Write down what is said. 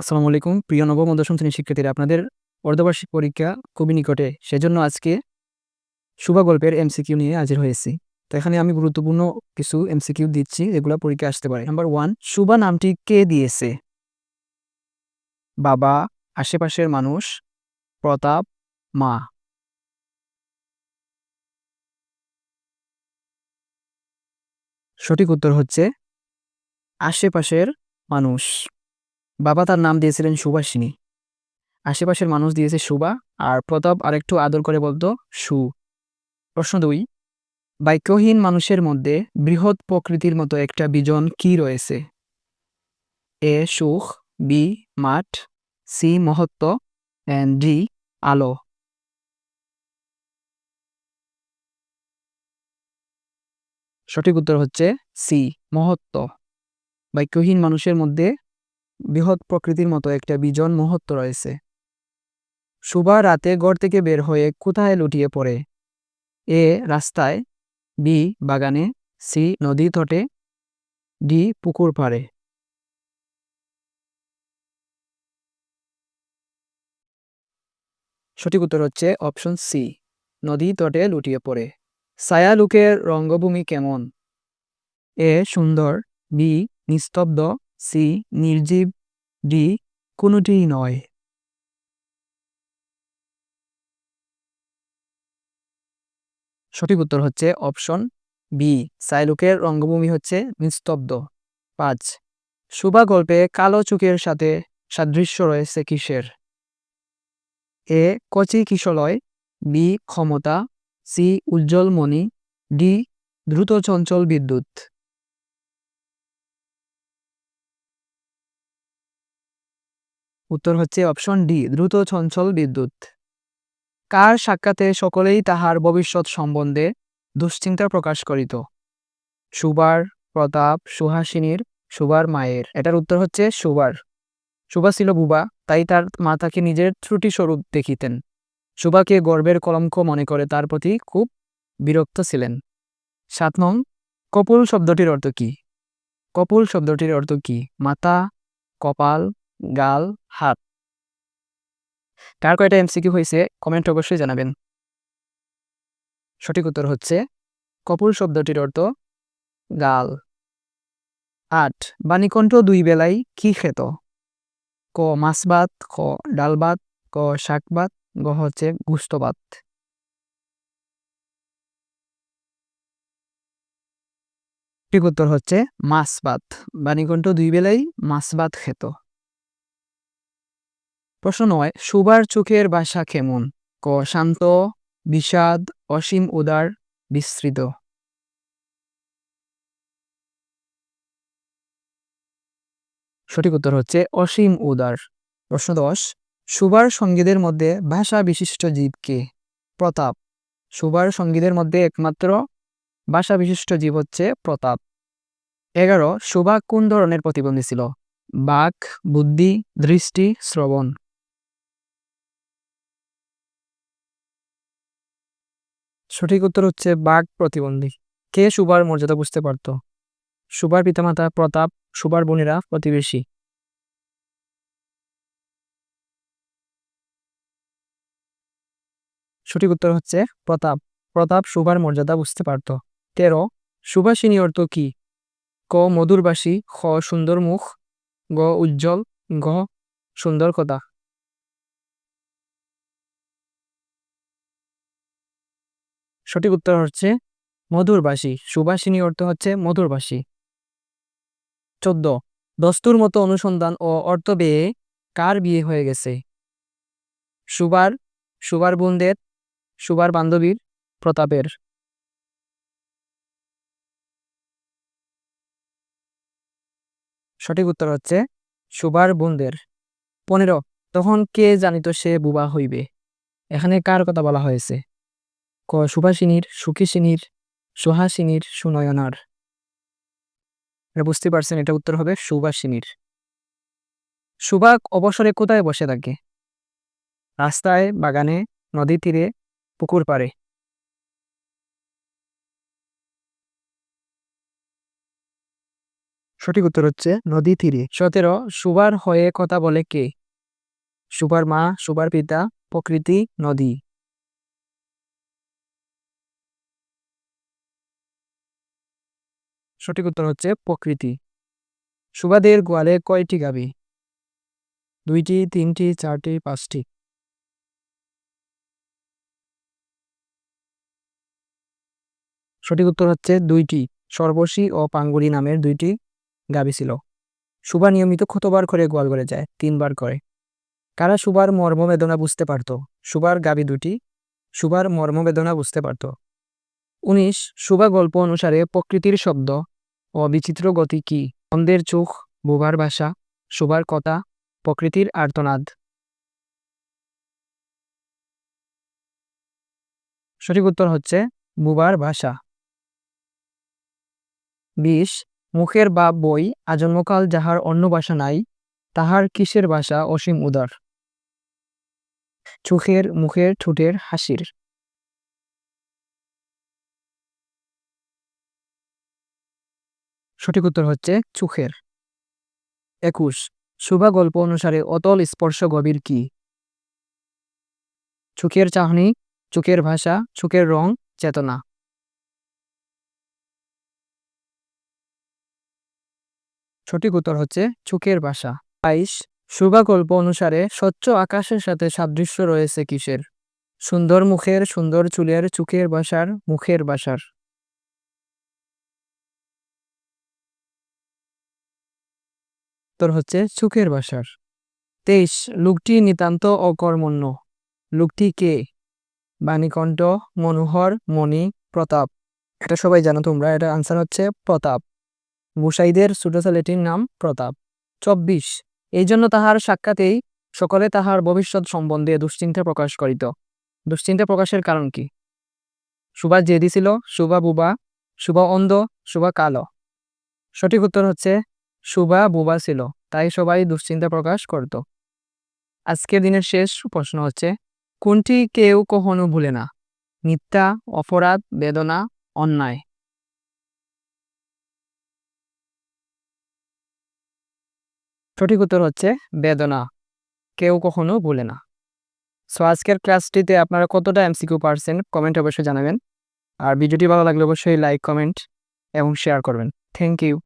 আসসালামু আলাইকুম। প্রিয় নবম দশম শ্রেণির শিক্ষার্থীরা, আপনাদের অর্ধবার্ষিক পরীক্ষা খুবই নিকটে। সেজন্য আজকে শুভা গল্পের এমসিকিউ নিয়ে হাজির হয়েছি। তো এখানে আমি গুরুত্বপূর্ণ কিছু এমসিকিউ দিচ্ছি, যেগুলো পরীক্ষা আসতে পারে। নাম্বার ওয়ান, শুভা নামটি কে দিয়েছে? বাবা, আশেপাশের মানুষ, প্রতাপ, মা। সঠিক উত্তর হচ্ছে, আশেপাশের মানুষ। বাবা তার নাম দিয়েছিলেন সুভাষিনী। আশেপাশের মানুষ দিয়েছে সুবা আর প্রতাপ আরেকটু আদর করে বলতো সু। প্রশ্ন দুই, বাক্যহীন মানুষের মধ্যে বৃহৎ প্রকৃতির মতো একটা বিজন কি রয়েছে? এ, সুখ, বি, মাঠ, সি, মহত্ব অ্যান্ড ডি, আলো। সঠিক উত্তর হচ্ছে সি, মহত্ব। বাক্যহীন মানুষের মধ্যে বৃহৎ প্রকৃতির মতো একটা বিজন মহত্ব রয়েছে। সুবা রাতে ঘর থেকে বের হয়ে কোথায় লুটিয়ে পড়ে? এ রাস্তায়, বি বাগানে, সি নদী তটে, ডি পুকুর পাড়ে। সঠিক উত্তর হচ্ছে অপশন সি, নদী তটে লুটিয়ে পড়ে। ছায়ালুকের রঙ্গভূমি কেমন? এ সুন্দর, বি নিস্তব্ধ সি নির্জীব ডি কোনোটিই নয়। সঠিক উত্তর হচ্ছে অপশন বি। সাইলুকের রঙ্গভূমি হচ্ছে নিস্তব্ধ। পাঁচ। শুভা গল্পে কালো চুকের সাথে সাদৃশ্য রয়েছে কিসের? এ। কচি কিশলয়। বি। ক্ষমতা। সি। উজ্জ্বল মণি। ডি। দ্রুত চঞ্চল বিদ্যুৎ। উত্তর হচ্ছে অপশন ডি, দ্রুত চঞ্চল বিদ্যুৎ। কার সাক্ষাতে সকলেই তাহার ভবিষ্যৎ সম্বন্ধে দুশ্চিন্তা প্রকাশ করিত? সুবার, প্রতাপ, সুহাসিনীর, সুবার মায়ের। এটার উত্তর হচ্ছে সুবার। সুবা ছিল বুবা, তাই তার মা তাকে নিজের ত্রুটি স্বরূপ দেখিতেন। সুবাকে গর্বের কলঙ্ক মনে করে তার প্রতি খুব বিরক্ত ছিলেন। সাত নং, কপুল শব্দটির অর্থ কি? কপুল শব্দটির অর্থ কি? মাতা, কপাল গাল, হাত। কার কয়টা এমসিকিউ হয়েছে কমেন্ট অবশ্যই জানাবেন। সঠিক উত্তর হচ্ছে কপুল শব্দটির অর্থ গাল। আট, বাণীকণ্ঠ দুই বেলায় কি খেত? ক মাছ ভাত খ ডাল ভাত ক শাক ভাত গ হচ্ছে গুস্ত ভাত ঠিক উত্তর হচ্ছে মাছ ভাত বাণীকণ্ঠ দুই বেলায় মাছ ভাত খেত। প্রশ্ন নয়, সুবার চোখের বাসা কেমন? ক, শান্ত, বিষাদ, অসীম উদার, বিস্তৃত। সঠিক উত্তর হচ্ছে অসীম উদার। প্রশ্ন দশ, সুবার সঙ্গীদের মধ্যে ভাষা বিশিষ্ট জীব কে? প্রতাপ। সুবার সঙ্গীদের মধ্যে একমাত্র ভাষা বিশিষ্ট জীব হচ্ছে প্রতাপ। এগারো, সুবা কোন ধরনের প্রতিবন্ধী ছিল? বাক, বুদ্ধি, দৃষ্টি, শ্রবণ। সঠিক উত্তর হচ্ছে বাঘ প্রতিবন্ধী। কে সুবার মর্যাদা বুঝতে পারত? সুবার পিতামাতা প্রতাপ, সুবার বোনেরা প্রতিবেশী। সঠিক উত্তর হচ্ছে প্রতাপ। প্রতাপ সুবার মর্যাদা বুঝতে পারত। তেরো সুভাষিনী অর্থ কি? ক মধুরবাসী খ, সুন্দর মুখ, গ, উজ্জ্বল গ সুন্দর কথা সঠিক উত্তর হচ্ছে মধুরবাসী। সুবাসিনী অর্থ হচ্ছে মধুরবাসী। চোদ্দ। দস্তুর মতো অনুসন্ধান ও অর্থ বেয়ে কার বিয়ে হয়ে গেছে? সুবার সুবার বোনদের, সুবার বান্ধবীর, প্রতাপের। সঠিক উত্তর হচ্ছে সুবার বোনদের। পনেরো। তখন কে জানিত সে বুবা হইবে? এখানে কার কথা বলা হয়েছে? ক সুভাষিনীর সুখীসিনীর সুহাসিনীর সুনয়নার। এটা বুঝতে পারছেন এটা উত্তর হবে সুভাষিনীর সুভাগ অবসরে কোথায় বসে থাকে? রাস্তায় বাগানে নদী তীরে পুকুর পাড়ে। সঠিক উত্তর হচ্ছে নদী তীরে। সতেরো সুবার হয়ে কথা বলে কে? সুবার মা সুবার পিতা প্রকৃতি নদী। সঠিক উত্তর হচ্ছে প্রকৃতি। সুবাদের গোয়ালে কয়টি গাবি? দুইটি, তিনটি, চারটি, পাঁচটি। সঠিক উত্তর হচ্ছে দুইটি। সর্বশী ও পাঙ্গুরি নামের দুইটি গাবি ছিল। সুবা নিয়মিত কতবার করে গোয়াল করে যায়? তিনবার করে। কারা সুবার মর্মবেদনা বুঝতে পারত? সুবার গাবি দুটি সুবার মর্মবেদনা বুঝতে পারত। উনিশ। সুবা গল্প অনুসারে প্রকৃতির শব্দ ও বিচিত্র গতি কি? অন্ধের চোখ, বুবার ভাষা শোবার কথা, প্রকৃতির আর্তনাদ। সঠিক উত্তর হচ্ছে বুবার ভাষা বিশ মুখের বাপ বই, আজন্মকাল যাহার অন্য ভাষা নাই, তাহার কিসের ভাষা অসীম উদার? চোখের, মুখের, ঠোঁটের, হাসির। সঠিক উত্তর হচ্ছে চোখের। একুশ শুভা গল্প অনুসারে অতল স্পর্শ গভীর কি? চোখের চাহনি, চোখের ভাষা, চোখের রং, চেতনা। সঠিক উত্তর হচ্ছে চোখের ভাষা। বাইশ শুভা গল্প অনুসারে স্বচ্ছ আকাশের সাথে সাদৃশ্য রয়েছে কিসের? সুন্দর মুখের, সুন্দর চুলের, চোখের বাসার মুখের বাসার উত্তর হচ্ছে চোখের বাসার। তেইশ, লোকটি নিতান্ত অকর্মণ্য। লোকটি কে? বাণীকণ্ঠ, মনোহর, মণি, প্রতাপ। এটা সবাই জানো তোমরা, এটা আনসার হচ্ছে প্রতাপ। মুসাইদের ছোট ছেলেটির নাম প্রতাপ। চব্বিশ এই জন্য তাহার সাক্ষাতেই সকলে তাহার ভবিষ্যৎ সম্বন্ধে দুশ্চিন্তা প্রকাশ করিত। দুশ্চিন্তা প্রকাশের কারণ কি? সুবা জেদি ছিল সুভা বুবা সুবা অন্ধ সুবা কালো। সঠিক উত্তর হচ্ছে সুবা বুবা ছিল, তাই সবাই দুশ্চিন্তা প্রকাশ করত। আজকের দিনের শেষ প্রশ্ন হচ্ছে, কোনটি কেউ কখনো ভুলে না? মিথ্যা, অপরাধ, বেদনা, অন্যায়। সঠিক উত্তর হচ্ছে, বেদনা। কেউ কখনো ভুলে না। সো আজকের ক্লাসটিতে আপনারা কতটা এমসিকিউ পারছেন কমেন্ট অবশ্যই জানাবেন। আর ভিডিওটি ভালো লাগলে অবশ্যই লাইক কমেন্ট এবং শেয়ার করবেন। Thank you